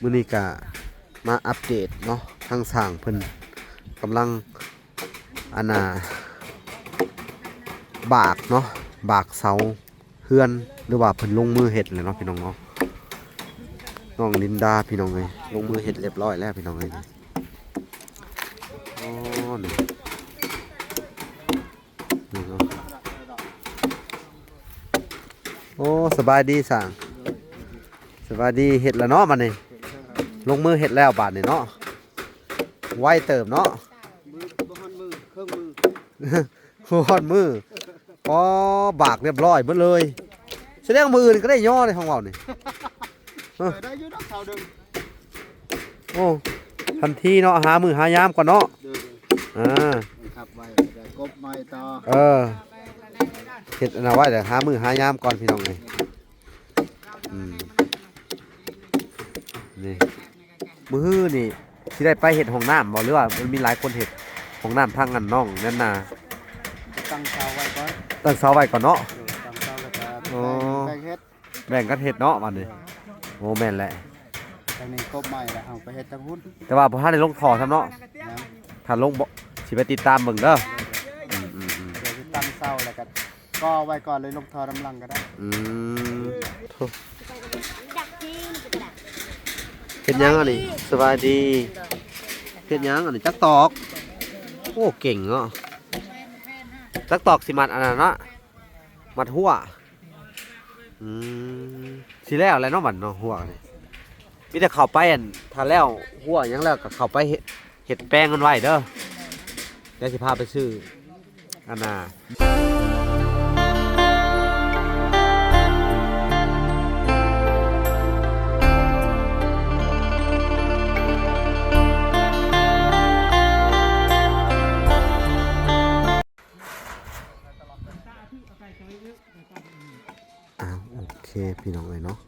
มื้อนี้ก็มาอัปเดตเนาะทางสร้างเพิ่นกำลังอันน่ะบากเนาะบากเสาเฮือนหรือว่าเพิ่นลงมือเฮ็ดเลยเนาะพี่น้องเนาะน้องลินดาพี่น้องเอ้ยลงมือเฮ็ดเรียบร้อยแล้วพี่น้องเอ้ยอ๋อนี่นี่เนาะโอ้สบายดีสร้างสวัสดีเห็ดแล้วเนาะมันนี่ ลงมือเห็ดแล้วบาทนี่เนาะไวเติมเนาะมือบ่หันมือเครื่องมือหัวอนมืออ๋อบากเรียบร้อยหมดเลยแสดงมืออื่นก็ได้ย่อในของเรานี่เออได้อยู่ดอกเท่าเดิมโอ้ทันทีเนาะหามือหายามก่อนเนาะเดิมอ่าขับไว้ได้กบไม้ต่อเออเห็ดอันนะไว้แต่หามือหายามก่อนพี่น้องเลย มือนี่ที่ได้ไปเห็ดห้องน้ำบอกหรือว่ามันมีหลายคนเห็ดห้องน้ำทางกันน้องนั่นน่ะตั้งเสาไว้ก่อนตั้งเสาไว้ก่อนเนาะเออตั้งเสาแล้วก็อ๋อแบ่งเฮ็ดแบ่งกันเห็ดเนาะวันนี้โอ้แม่นแหละทางนี้กบไม้แล้วเอาไปเฮ็ดจังหุ้นแต่ว่าพอท่านได้ลงถอทำเนาะนะถ้าลงบ่สิไปติดตามเบิ่งเด้ออืมอืมอืมเดี๋ยวสิตั้งเสาแล้วก็ก่อไว้ก่อนเลยลงทอน้ำลังก็ได้อืมโถ่ ดักจริงกระดาษ เฮ็ดหยังอันนี้สบายดีเฮ็ดหยังอันนี้จักตอก โอ้เก่งเนาะจักตอกสิมัดอันนั้นเนาะมัดหัวอืมสิแล้วแหล้วเนาะบัดเนาะหัวนี่มีแต่เข้าไปอันถ้าแล้วหัวหยังแล้วก็เข้าไปเฮ็ดเฮ็ดแป้งกันไว้เด้อเดี๋ยวสิพาไปซื้ออันน่ะ พี่น้องเลยเนาะ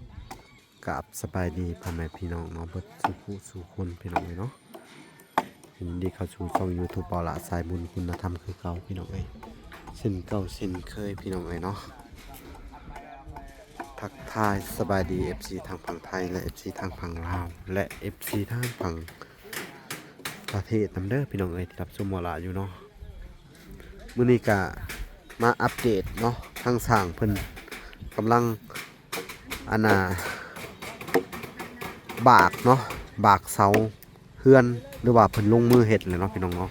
กับสบายดีพ่อแม่พี่น้องเนาะเบิดสู่ผู้สู่คนพี่น้องเลยเนาะยินดีเข้าสู่ช่อง YouTube เปาละสายบุญคุณธรรมคือเก่าพี่น้องเอ้ยเส้นเก่าเส้นเคยพี่น้องเอ้ยเนาะทักทายสบายดี FC ทางฝั่งไทยและ FC ทางฝั่งลาวและ FC ทางฝั่งประเทศนํเด้อพี่น้องเอ้ยที่รับชมหมอละอยู่เนาะมื้อนี้ก็มาอัปเดตเนาะทางสร้างเพิ่นกำลัง อันน่ะบากเนาะบากเสาเฮือนหรือว่าเพิ่นลงมือเฮ็ดเลยเนาะพี่น้องเนาะ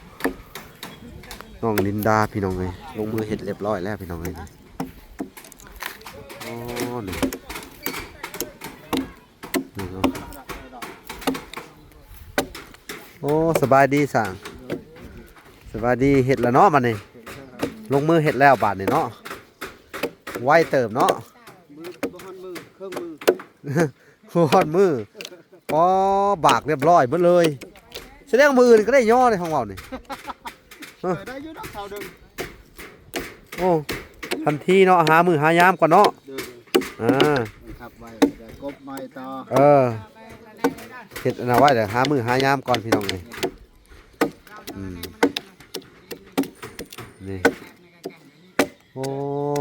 น้องลินดาพี่น้องเลยลงมือเฮ็ดเรียบร้อยแล้วพี่น้องเลยอ๋อนี่นี่เนาะโอ้สบายดีสั่งสบายดีเฮ็ดแล้วเนาะมันนี่ลงมือเฮ็ดแล้วบาดนี่เนาะไวเติมเนาะ มือบ่หันมือเครื่องมื อหัวอนมืออ๋อบากเรียบร้อยหมดเลยแสดงมืออื่นก็ได้ย่อในของเรานี่เออได้อยู่ดอกเท่าเดิมโอ้ทันทีเนาะหามือหายามก่อนเนาะเดิมอ่าขับไว้ได้กบไม้ต่อเออเฮ็ดอันนะไว้เดี๋ยวหามือหายามก่อนพี่น้องเลยอืมนี่โอ้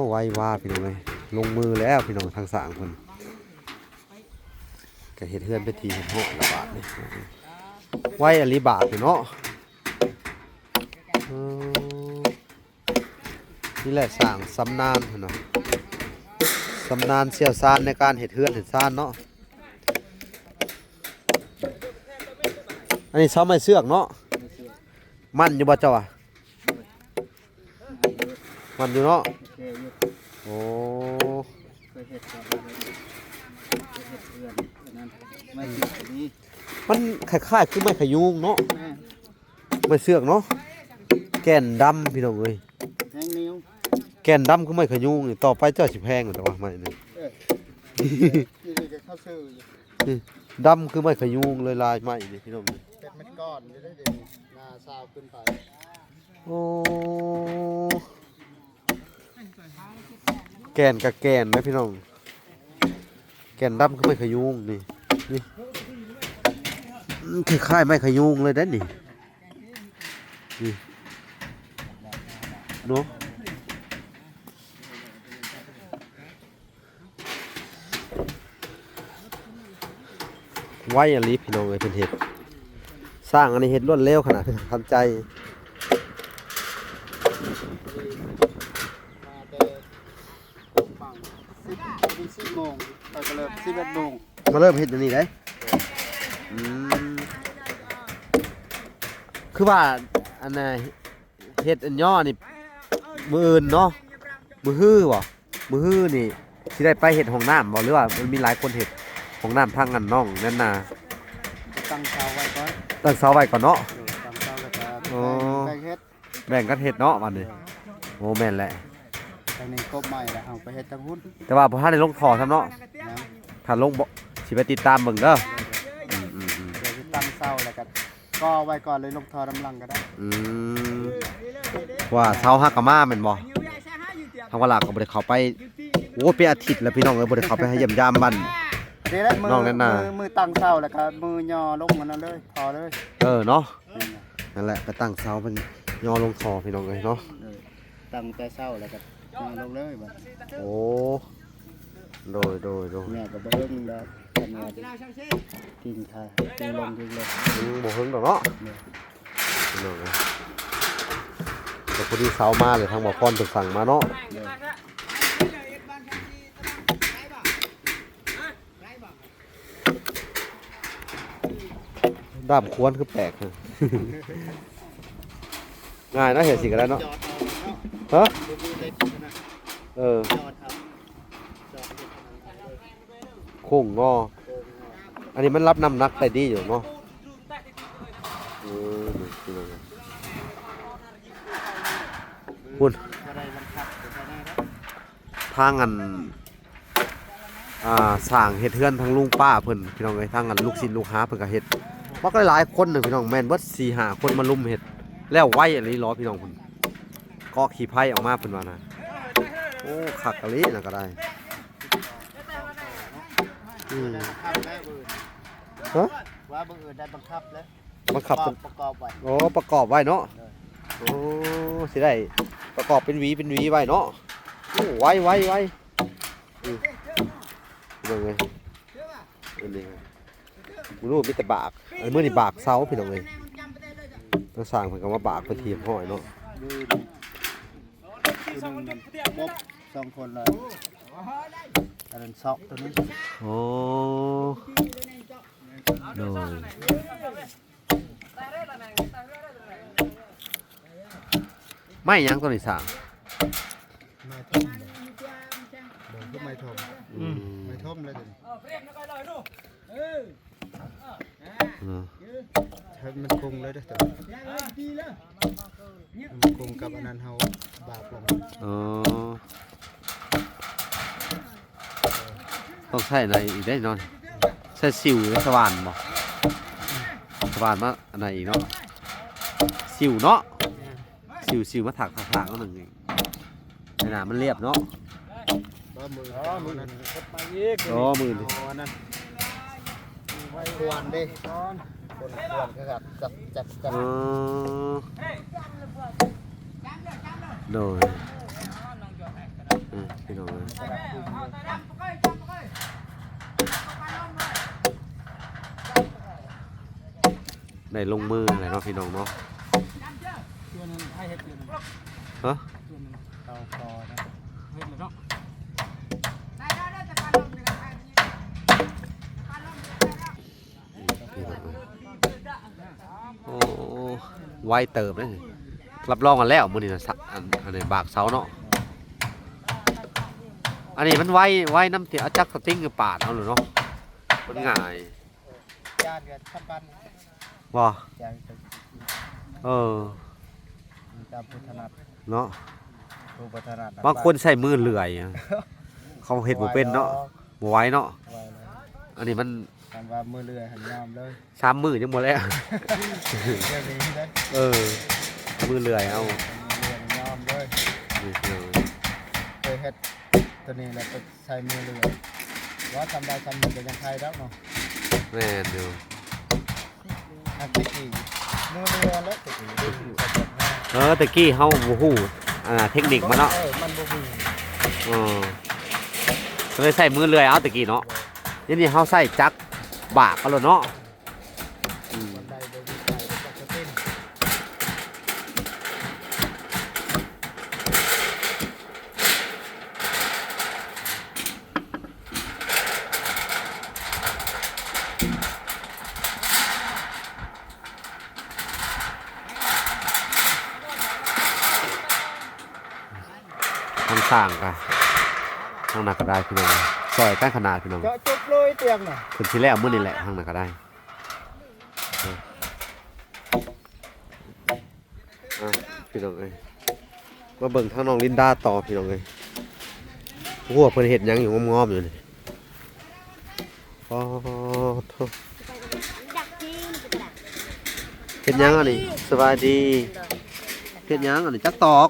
ไวว่าพี่น้องเลยลงมือแล้วพี่น้องทางสร้างคน ก็เฮ็ดเฮือนไปทีเฮ็ดหกละบาทนี่ไวอลิบาทเนาะอืมนี่แหละสร้างสำนานหั่นเนาะสำนานเชี่ยวชาญในการเห็ดเฮือนเห็ดซานเนาะอันนี้ซ้อมไม้เสือกเนาะมันอยู่บ่เจ้าอะมันอยู่เนาะ โอเคอยู่ โอ้ เคยเฮ็ดกับเคยเฮ็ดเพื่อนอันนั้นไม่ติดอันนี้ มันคล้ายๆคือไม้ขยุงเนาะแม่ไม้เสือกเนาะแก่นดำพี่น้องเอ้ยแทงนิ้วแก่นดำคือไม้ขยุงนี่ต่อไปเจ้าสิแพงแต่ว่าไม้นี่เออนี่นี่ก็เข้าซื้ออยู่ดำคือไม้ขยุงเลยลายไม้นี่พี่น้องนี่เป็ดเม็ดก้อนอยู่ได้เดี๋ยวนี้หน้าซาวขึ้นไปโอ้แกนกับแกนไหมพี่น้อง แกนดำคือไม้ขยุงนี่นี่อืม คล้ายๆไม้ขยุงเลยได้อนี่นี่เนาะไว้อันนี้พี่น้องเอ้ยเป็นเห็ด สร้างอันนี้เห็ดรวดเร็วขนาดทันใจมาแต่ฝั่งสิบมีสิบโมงไปก็เริ่มสิบเอ็ดโมงมาเริ่มเห็ดอันนี้ได้อืม คือว่าอันน่ะเห็ดอันย่อนี่มืออื่นเนาะมือฮื้อบ่มือฮื้อนี่สิได้ไปเห็ดห้องน้ำบ่หรือว่ามันมีหลายคนเห็ดห้องน้ำทางอันน้องนั่นน่ะตั้งเช้าไว้ก่อนตั้งเสาไว้ก่อนเนาะเออตั้งเช้าแล้วก็อ๋อไปเฮ็ดแบ่งกันเห็ดเนาะวันนี้โอ้แม่นแหละทางนี้กบใหม่แล้วเอาไปเฮ็ดทางหุ้นแต่ว่าพอท่านได้ลงทอทำเนาะนะถ้าลงบ่สิไปติดตามเบิ่งเด้อ ก็ก็ไว้ก่อนเลยลงทอน้ำลังก็ได้อืมว่าเสาฮักกะมาแม่นบ่ทางว่าหลักก็บ่ได้เข้าไปโอ้เป็นอาทิตย์แล้วพี่น้องเอ้ยบ่ได้เข้าไปให้เยี่ยมยามบ้าน เดี๋ยวได้มือน้องแน่นหนามือมือตั้งเช้าแล้วก็มือย่อลงมันนั่นเลยทอเลยเออเนาะนี่นะนั่นแหละไปตั้งเสาเป็นยอลงทอพี่น้องเอ้ยเนาะเออตั้งแต่เช้าแล้วก็ย่อลงเลยบัดโอ้ โดยโดยโดยแม่ก็บ่เบิ่งแล้วทำงานกินค่ะกินลงกินลงอืมบ่เฮิงดอกเนาะเนี่ยพี่น้องเอ้ยแต่พอดีเสามาเลยทางบ่พรเพิ่นสั่งมาเนาะเนี่ยด้ามควรคือแปลกฮะง่ายเนาะเห็นสิก็ได้เนาะจอดเอาเนาะฮะดูดูเล็กนะเออ จอดเอาจอดเล็กขนาดนั้นเลย โค้งงอ อันนี้มันรับน้ำหนักได้ดีอยู่เนาะเออนี่น้องอคุณทางอันอ่าสร้างเฮ็ดเฮือนทางลุงป้าเพิ่นพี่น้องเอ้ยทางอันลูกศิษย์ลูกหาเพิ่นก็เฮ็ดมัก็หลายคนหนึงพี่น้องแม่นเบิด4 5คนมาลุมเฮ็ดแล้วไว้อะไรล้อพี่น้องเพิ่นก็ขี่ไผ่ออกมาเพิ่นว่านะโอ้คักกะลีน่ะก็ได้ อืมได้บังคับแล้วเออฮะว่าเบอร์อื่นได้บังคับแล้วบังคับประเป็นประกอบไว้โอ้ประกอบไว้เนาะโอ้สิได้ประกอบเป็นหวีเป็นหวีไว้เนาะโอ้ไว้ไว้ไว้อืมพี่น้องเอ้ยอันนี้มึงรู้มีแต่บากอันมื้อนี่บากเสาพี่น้องเอ้ยต้องสร้างเพิ่นก็มาบากไปทีมห้อยเนาะดูดิตัวหนึงมันครบสองคนเลย อันนั้นซอกตัวนี้โอ้โดยไม่หยังตัวนี้สร้างไม้ท่อมบอกก็ไม้ท่อมอืมไม้ท่อมเลยตัวนี้เออให้มันคงเลยเด้อตัวนี้มันคงกับอันนั้นเฮาบาปลงอ๋อ ต้องใช้อะไรอีกได้นอนใช้สิวหรือสว่านบ่สว่านมาอันไหนอีกเนาะสิวเนาะสิวสิวมาถักถักถักก็หนึ่งอีกในหนามันเรียบเนาะบ่มืออ๋อมือนั้นไปอีกอ๋อมือนี่นั่นไว้ควรเด้คนควรคือกับจับจับจับโดยพี่น้องเอ้ย ได้ลงมืออะไรเนาะพี่น้องเนาะตัวนั้นให้เฮ็ดตัวนั้นฮะตัวนั้นเอาคอนะเฮ็ดแล้วเนาะโอ้ไวเติบเลยรับรองกันแล้วมื้อนี้นะสักอันอันนี้บากเสาเนาะ อันนี้มันไวไวน้ำเตียจักสติ้งกับปาดเอาหรือเนาะมันง่ายญาติกันทับกันบ่ญาติกันเออจำพุทธนัดเนาะผู้พัฒนาบางคนใส่มือเลื่อยอะเขาเฮ็ดบ่เป็นเนาะบ่ไหวเนาะไว้เลยอันนี้มันคำว่ามือเรือหันยอมเลยสามมือยังบ่แล้วเรื่องนี้เลยเออมือเลื่อยเอามือเรือหันยอมเลยนี่คือเคยเฮ็ด ตัวนี้แล้วก็ใช้มือเรือว่าทำได้ทำมันก็ยังไทยแล้วเนาะแม่นอยู่อันที่กี่มือเรือแล้วติดอยู่เออตะกี้เฮาบ่ฮู้อ่าเทคนิคมาเนาะออมันบ่มีเออก็เลยใส่มือเลื่อยเอาตะกี้เนาะเดี๋ยวนี้เฮาใส่จักรบากกันเลยเนาะอืม บันไดโดยวิสัยจักรเต้น ทาง สร้างกันทางหนักก็ได้พี่น้องซอยใกล้ขนาดพี่น้องเจาะจุกเลยเตียงน่ะคนที่แล้วมื้อนี้แหละทางหนักก็ได้อะพี่น้องเอ้ยมาเบิ่งทางน้องลินดาต่อพี่น้องเอ้ยหัวเพิ่นเฮ็ดหยังอยู่งอมๆอยู่นี่อ๋อโถ่ดักทิ้งกระดาษเฮ็ดหยังอันนี้สบายดีเฮ็ดหยังอันนี้จักตอก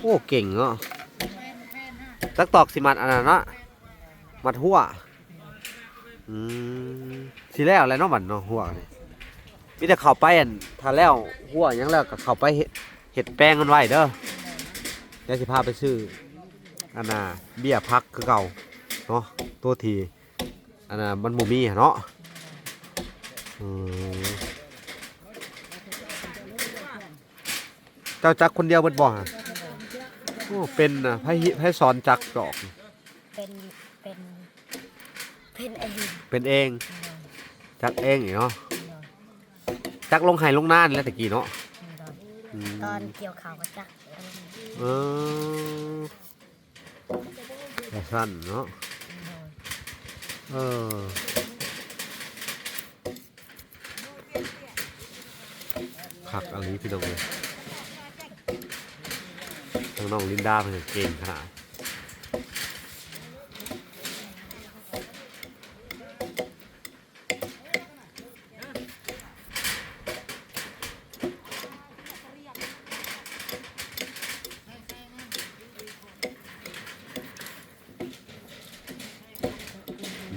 โอ้เก่งเนาะ จักตอกสิมัดอันนั้นเนาะมัดหัวอืมสิแล้วแหล้วเนาะบัดเนาะหัวนี่มีแต่เข้าไปอันถ้าแล้วหัวหยังแล้วก็เข้าไปเฮ็ดเฮ็ดแป้งกันไว้เด้อเดี๋ยวสิพาไปซื้ออันน่ะเบี้ยพักคือเก่าเนาะตัวทีอันน่ะมันบ่มีอะเนาะอืมเจ้าจักคนเดียวเบิดบ่ฮะ โอ้เป็นน่ะไผฮิไผสอนจักดอก เป็นเป็นเป็นไอ้ดินเป็นเองจักเองอีกเนาะจักลงไห้ลงหน้านี่แหล้วตะกี้เนาะอืมตอนเกี่ยวข่าวก็จักเออแต่สั้นเนาะเออขักอันนี้พี่น้องเลยทาง น้องลินดาเป็นเก่งขนาด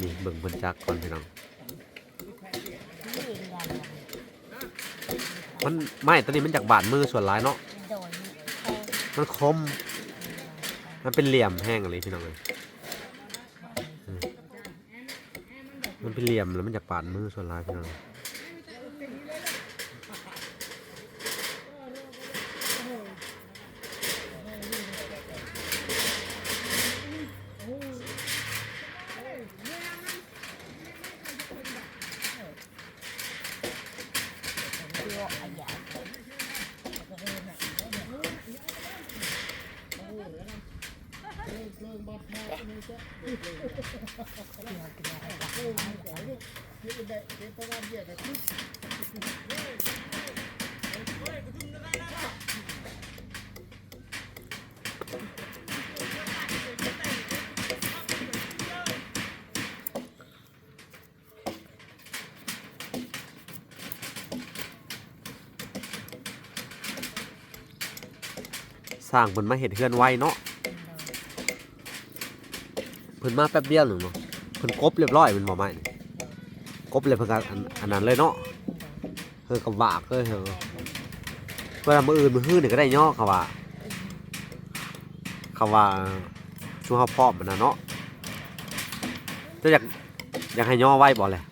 นี่เบิ่งเบิ่งจักก่อนพี่น้อง มันไม่ตอนนี้มันจากบาดมือส่วนร้ายเนาะ มันคม มันเป็นเหลี่ยมแห้งอะไรพี่น้องเลยมันเป็นเหลี่ยมแล้วมันจะปาดมือส่วนลายพี่น้อง สร้างเพิ่นมาเห็ดเฮือนไวเนาะเพิ่นมาแป๊บเดียวหนึ่งเนาะเพิ่นกบเรียบร้อยเป็นบ่ไม้นี่กบเลยเพิ่นก็อันอันนั้นเลยเนาะเฮอกับบากเลยเฮอเวลามื้ออื่นมื้อฮื้อนี่ก็ได้ย่อเขาว่าเขาว่าช่วงเฮาพร้อมมันน่ะเนาะจะอยากอยากให้ย่อไว้บ่เลย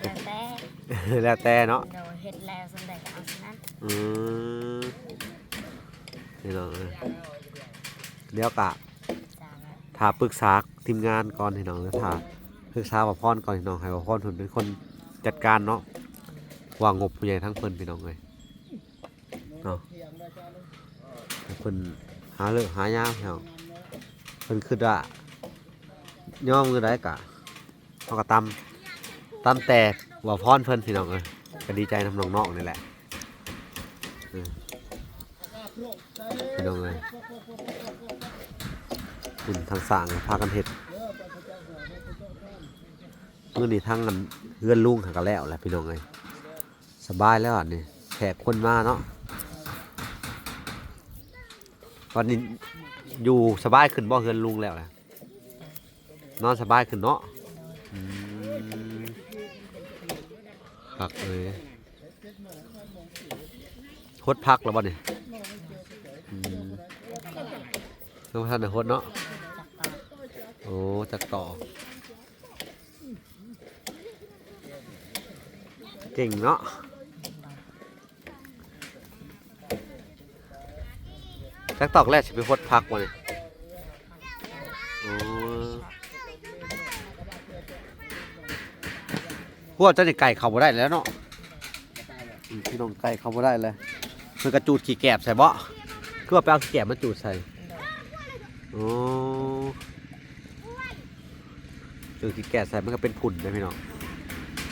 แล้วแต่แล้วแต่เนาะ โดนเฮ็ดแล้วสำเร็จเอาฉะนั้น อืม นี่เนาะเดี๋ยวกะถาปรึกษาทีมงานก่อนให้น้องแล้วถาปรึกษาบ่พรก่อนให้น้องให้บ่พรเพิ่นเป็นคนจัดการเนาะวางงบผู้ใหญ่ทั้งเพิ่นพี่น้องเลยเนาะเพิ่นหาเลิกหายามพี่น้องเพิ่นคิดว่าย่อมือได้กะเฮาก็ตำตำแต่บ่าพรเพิ่นพี่น้องเอ้ยก็ดีใจนำน้องๆนี่แหละ เออพี่น้องเอ้ยคุณทางสร้างพากันเฮ็ดเมื่อนี้ทางกันเฮือนลุงหากันแล้วแหละพี่น้องเอ้ยสบายแล้วอันนี้แขกคนมาเนาะวันนี้อยู่สบายขึ้นบ่เฮือนลุงแล้วแหละนอนสบายขึ้นเนาะพักเลยฮดพักแล้วบ่เนี่ยอืม ต้องท่านได้ฮดเนาะ โอ้จักต่อ เก่งเนาะจักตอกแรกสิไปพดพักวะเนี่ยโอ้พวกเจ้านี่ไก่เข้าบ่ได้แล้วเนาะพี่น้องไก่เข้าบ่ได้เลยมันกระจูดขี้แกบใส่เบาะคือว่าไปเอาขี้แกบมาจูดใส่ โอ้จูดขี้แกบใส่มันก็เป็นผุ่นเลยพี่น้อง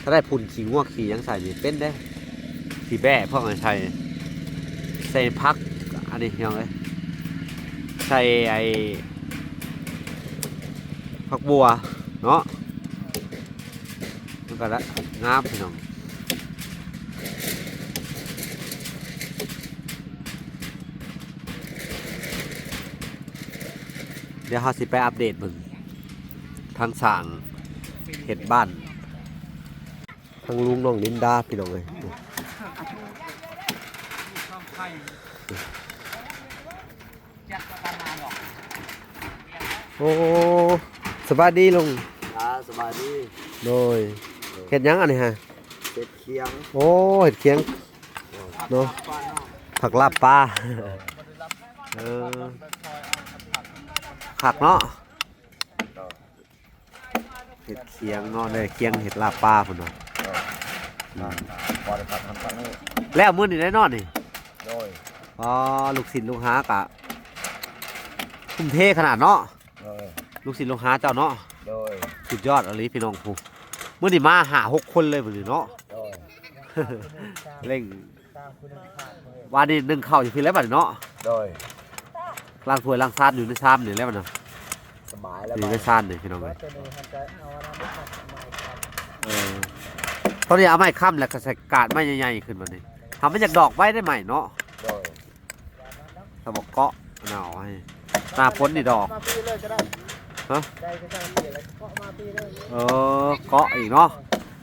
ถ้าได้พุ่นขี้ง่วกขี้ยังใส่นี่เป็นได้ ขี้แบ่พ่อกันใส่ใส่พัก อันนี้ยังไงใส่ไอ้ผักบัวเนาะมันก็ละงามพี่น้องเดี๋ยวเราสิไปอัปเดตมึงทางสั่งเห็ดบ้าน ทางลุงน้องลินดาพี่น้องเลยโอ้สบายดีลุงอ่าสบายดีโดยเห็ดหยังอันนี้ฮะเป็ดเคียงโอ้เห็ดเคียงเนาะผักลาบปลาเออ ผักเนาะเห็ดเคียงเนาะเลยเคียงเห็ดลาบปลาพุ่นเนาะพอได้ตัดทำตอนนี้แล้วมื้อนี้ได้นอนนี่โดยอ๋อลูกศิษย์ลูกหากะทุ่มเทขนาดเนาะโดยลูกศิษย์ลูกหาเจ้าเนาะโดยสุดยอดอะไรพี่น้องผู้มื่อนี่มาหาหกคนเลยมื้อนเนาะโดยเร่งวันนี้นึ่งข้าวอยู่พี่แล้วบัดเนาะโดย ล้างถ้วยล้างซานอยู่ในชามนี่แล้วบัดน่ะสบายแล้วอยู่บ้าในงชามนี่พี่น้องเอ้ยเออตอนนี้เอาไม้ค้ำแล้วก็ใส่กาดไม้ใหญ่ๆขึ้นมานี่ทำมาจากดอกไว้ได้ไหมเนาะโดยถ้าบอกเกาะหนาวให้หน้าฝนนี่ดอกมาปีเลยก็ได้ฮะได้ก็ได้ปีอะไรก็มาปีเลยเออเกาะอีกเนาะ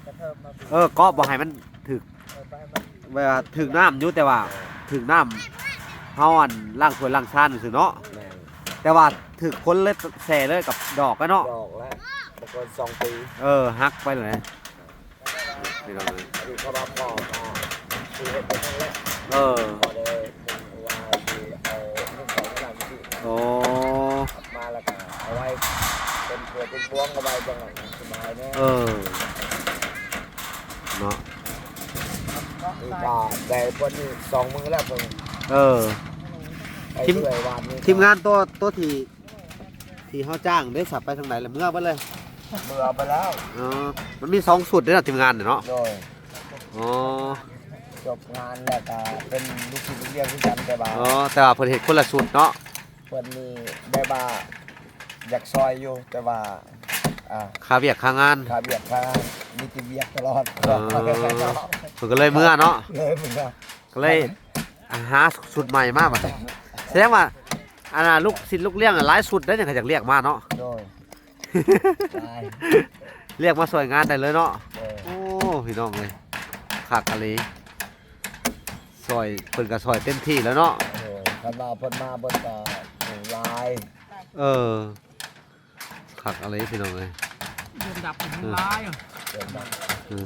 กระเทิบมาปีเออเกาะบ่ให้มันถึกไปมันเวลาถึงน้ำอยู่แต่ว่าถึงน้ำ เฮาอันล่างถ้วยล่างชานซื่อเนาะแม่งแต่ว่าถึกคนเลยแส่เลยกับดอกก็เนาะดอกแล้วบางคนสองปีเออฮักไปเลยนี่เราเลยอันนี้เขารับปอกมาคือเห็นไปทั้งแรกเออพอได้ว่าที่เอาเรื่องของหลังที่โอ้ขับมาแล้วก็เอาไว้เป็นเกลือเป็นบ้วงเอาไว้จังหวะสบายเนี่ยเออเนาะนี่ก็แต่พวกนี้สองมือแล้วเพิ่งเออไป ทีมเรื่อยวานนี้ทีมงานตัวตัวที่ที่เขาจ้างได้สับไปทางไหนละเมื่อไปเลยเบื่อไปแล้วเออมันมีสองสุดด้วยนะทีมงานเนี่ยเนาะโดยอ๋อจบงานแล้วก็เป็นลูกศิษย์ลูกเรียนที่กันแต่ว่าอ๋อแต่ว่าเพิ่นเฮ็ดคนละสุดเนาะเพิ่นนี่ได้ว่าอยากซอยอยู่แต่ว่าอ่าค่าเวียกค่างานขาเบียดขามีติเบียกตลอดเออเพิ่นก็เลยเมื่อเนาะเลยมึงก็ก็เลยอ่าหาสุดใหม่มากบัดนี้ แสดงว่าอันน่ะลูกศิษย์ลูกเลี้ยงอะหลายสุดได้เนี่ยเขาอยากเรียกมาเนาะ โดยได้เรียกมาสวยงานได้เลยเนาะ โดยโอ้พี่น้องเลยคักอะไรซอยเพิ่นก็ซอยเต็มที่แล้วเนาะ โดยคันมาเพิ่นมาเพิ่นก็หนูลายเออคักอะไรพี่น้องเลยเดือนดับผมร้ายอะเดี๋ยวมันอืม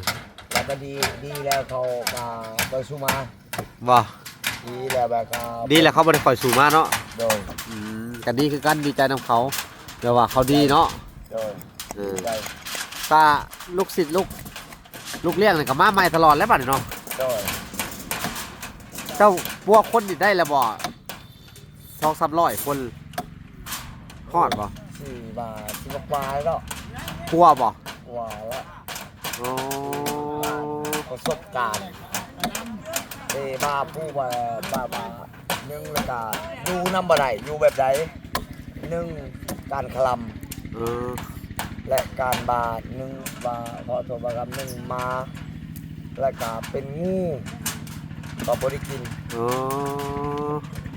แล้วก็ดีดีแล้วเขามาไปสุมา บ่ ดีแล้วแบบก็ดีแหละเขาบ่ได้คอยสู่มาเนาะโดยอืมกันดีคือกันดีใจนํเขาเดี๋ยวว่าเขาดีเนาะโดยเออได้ถ้าลูกศิษย์ลูกลูกเลี้ยงนี่ก็มาใหม่ตลอดแล้วบัดนี้เนาะโดยเจ้าพวกคนนี่ได้แล้วบ่2-300คนฮอดบ่สี่บาทสิบกว่าแล้วกลัวบ่กว่าแล้วอ๋อประสบการณ์ เอ้บ้าผู้ว่าบ้าบ้าหนึ่งแล้วก็อยู่น้ำบ่ได้อยู่แบบใดหนึ่งการคลเออำและการบาดหนึ่งบาขอโทษบาครับหนึ่งมา และก็เป็นงูก็บริกินอ๋อ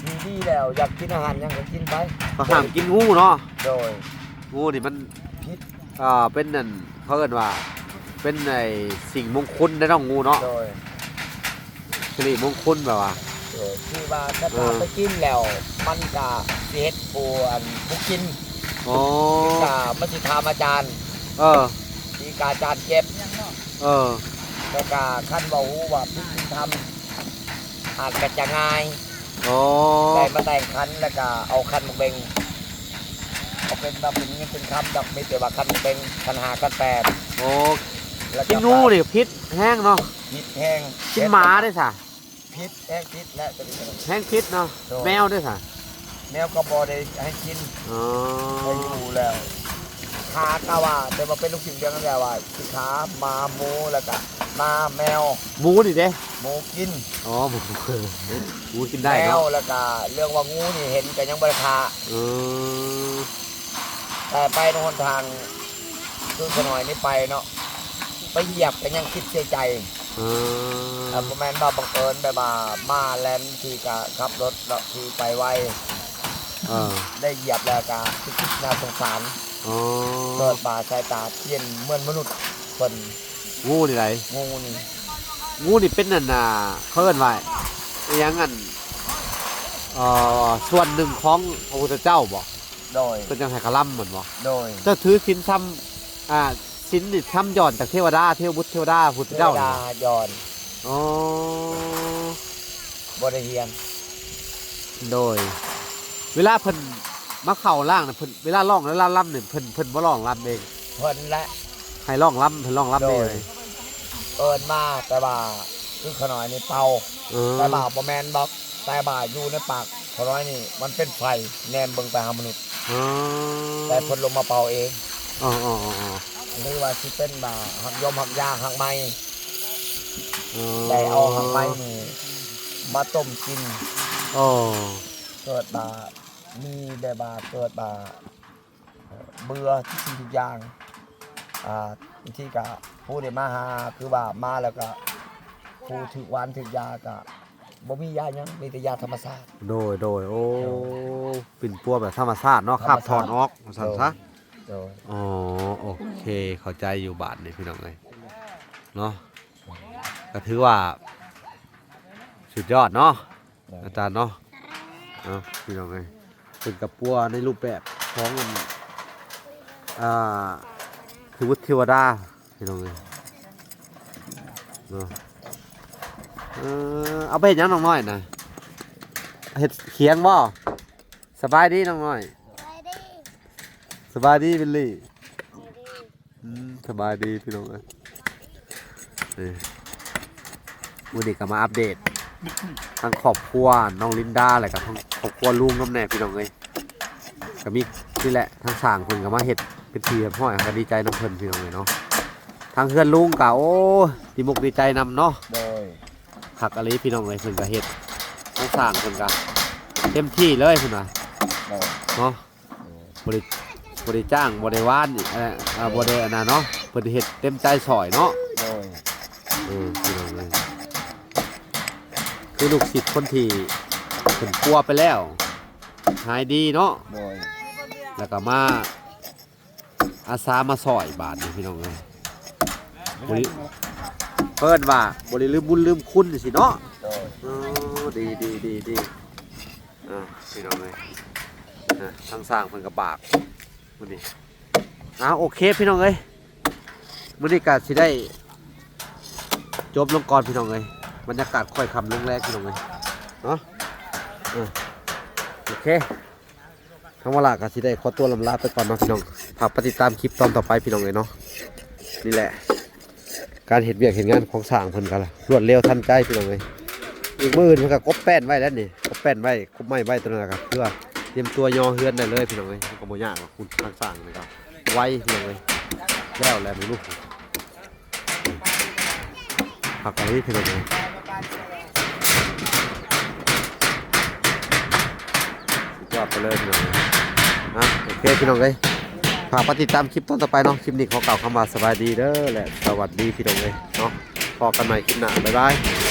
ดีดีแล้วอยากกินอาหารหยังก็กินไปเขาห้ามกินงูเนาะโดย งูนี่มันพิษ อ่าเป็นนั่นเขาเอิ้นว่า เป็นไอ้สิ่งมงคลได้เนาะงูเนาะโดย สิริมงคลแบบว่าโดยที่ว่าถ้าเออไปกินแล้ว มันก็สิเฮ็ดปวนบุกินอ๋อก็มันสิทามอาจารย์เออที่กาอาจารย์เจ็บเออไปแล้วก็ขั้นเบาหูว่าพิธีทำอาจจะจะง่ายโอ้ได้มาแต่งคันแล้วก็เอาคันมาเบ่งเอาเป็นแบบเป็นเงินเป็นคำดอกไม่แต่ว่าคันมาเบ่งคันหาคันแปดโอ้แล้วกินงูนี่พิษแห้งเนาะพิษแห้งกินหมาได้สะ พิษแห้งพิษและจะมีแห้งพิษเนาะโดน แมวได้สะแมวก็บอได้ให้กินอ๋อได้อยู่แล้วขากะว่าแต่มาเป็นลูกศิษย์เดียวกันแล้วว่าสิขาหมาหมูแล้วก็หมาแมวหมูนี่เด้หมูกินอ๋อหมูหมูกินได้แมวเนาะแล้วก็เรื่องว่างูนี่เห็นกันยังบริคาเออแต่ไปในหนทางคือขน่อยนี่ไปเนาะไปเหยียบกันยังคิดเสียใจ เออแต่ประมาณว่าบังเอิญแบบมามาแลนด์ที่กะขับรถเนาะที่ไปไวเออได้เหยียบแล้วกะคิดคิดน่าสงสารอ๋อเกิดบาสายตาเทียนเหมือนมนุษย์คนงูนี่ไรงูนี่งูนี่เป็นนั่นน่ะเขาเอิ้นว่าอิหยังอันเอ่อส่วนหนึ่งของพระพุทธเจ้าบ่โดยเป็นจังไห้คลัมเหมือนบ่โดยเจ้าถือสินซ้ำอ่า สินนี่ซ้ำย้อนจากเทวดาเทวบุตรเทวดาพุทธเทวเจ้าดาน่ะย้อนอ๋อบริเฮียนโดย เวลาเพิ่นมาเข้าล่างน่ะเพิ่นเวลาร้องแล้วล่ำเนี่ยเพิ่นเพิ่นบ่ร้องล่ำเองเพิ่นและให้ร้องล่ำเพิ่นร้องล่ำเองโดยเลยเอิญมาแต่ว่าคือขน่อยนี่เป่าเออแต่บ่าประแมนบอกแต่บ่าอยู่ในปากขน่อยนี่ มันเป็นไฟแนมเบิ่งไปหามนุษย์อ๋อแต่เพิ่นลงมาเป่าเองอ๋ออ๋ออ๋ออ๋อ หรือว่าสิเป็นบ่าหักยมหักยาหักไม้อ๋อได้เอาหักไม้นี่มาต้มกินอ๋อเกิดบ่ามีได้บ่าเกิดบ่าเอ่อเบื่อทุกสิ่งทุกอย่างอ่าที่กะผู้ได้มาหาคือว่ามาแล้วก็ผู้ถึกหวานถึกยากะบ่มียาหยังมีแต่ยาธรรมชาติโดยโดยโอ้ปิ่นปัวแบบธรรมชาติเนาะธรรมขับชาติถอนออกสั่นซะ โดยอ๋อโอเค เข้าใจอยู่บาทนี่พี่น้องเลยเนาะก็ถือว่า สุดยอดเนาะอาจารย์เนาะเนาะพี่น้องเลยเป็นกับปัวในรูปแบบของมันอ่าคือวุฒิเทวดาพี่น้องเลยเนาะเออเอาไปเห็นยังน้องน้อยนะเห็ดเคียงบ่สบายดีน้องน้อย สบายดีบิลลี่อืมสบายดีพี่น้องเอ้ยนี่วันนี้ก็มาอัปเดตทางครอบครัวน้องลินดาอะไรกับทางครอบครัวลุงน้ำแน่พี่น้องเอ้ยก็มีนี่แหละทางสร้างเพิ่นก็มาเฮ็ดเป็นทีแบบห้อยก็ดีใจน้ำเพิ่นพี่น้องเอ้ยเนาะทางเพื่อนลุงก็โอ้ดีมุกดีใจนำเนาะโดยผักอะไรพี่น้องเอ้ยเพิ่นก็เฮ็ดทางสร้างเพิ่นก็เต็มที่เลยเพิ่นว่าโดยเนาะบริ บริจ้างบริวานอีกเอ่ออ่าบริอันนั้นเนาะเพิ่นเฮ็ดเต็มใจสอยเนาะโดยเออพี่น้องเลยคือลูกศิษย์คนที่เพิ่นกลัวไปแล้วหายดีเนาะโดยแล้วก็มาอาสามาสอยบาทนี่พี่น้องเลยบริเพิ่นว่าบริลืมบุญลืมคุณสิเนาะโดยเออดีดีดีดีอ่าพี่น้องเลยนะทางสร้างเพิ่นกระบาก มื้อนี้อ้าวโอเคพี่น้องเอ้ยมื้อนี้ก็สิได้ จบลงก่อนพี่น้องเอ้ยบรรยากาศค่อยคำเรื่องแรกพี่น้องเอ้ยเนาะโอเคทางเวลาก็สิได้ขอตัวลำลาไปก่อนเนาะพี่น้องฝากไปติดตามคลิปตอนต่อไปพี่น้องเอ้ยเนาะนี่แหละ การเห็นเวียกเห็นงานของสร้างเพิ่นกันละรวดเร็วทันใจพี่น้องเอ้ยอีกมืออื่นมันก็กบแป้นไว้แล้วนี่กบแป้นไว้กบไม้ไว้ตัวนั้นนะครับเพื่อ รียมตัวยอเฮือนได้เลยพี่น้องเอ้ยก็บ่ยากหรอกคุณทางสร้างนี่ครับไว้พี่น้องเอ้ยแล้วแล้วมีลูกผักอะไรพี่น้องเอ้ยสุดยอดไปเลยพี่น้องเอ้ยนะโอเคพี่น้องเอ้ยฝากติดตามคลิปตอนต่อไปเนาะคลิปนี้ขอกล่าวคำว่าสบายดีเด้อและสวัสดีพี่น้องเอ้ยเนาะพอกันใหม่คลิปหน้าบ๊ายบาย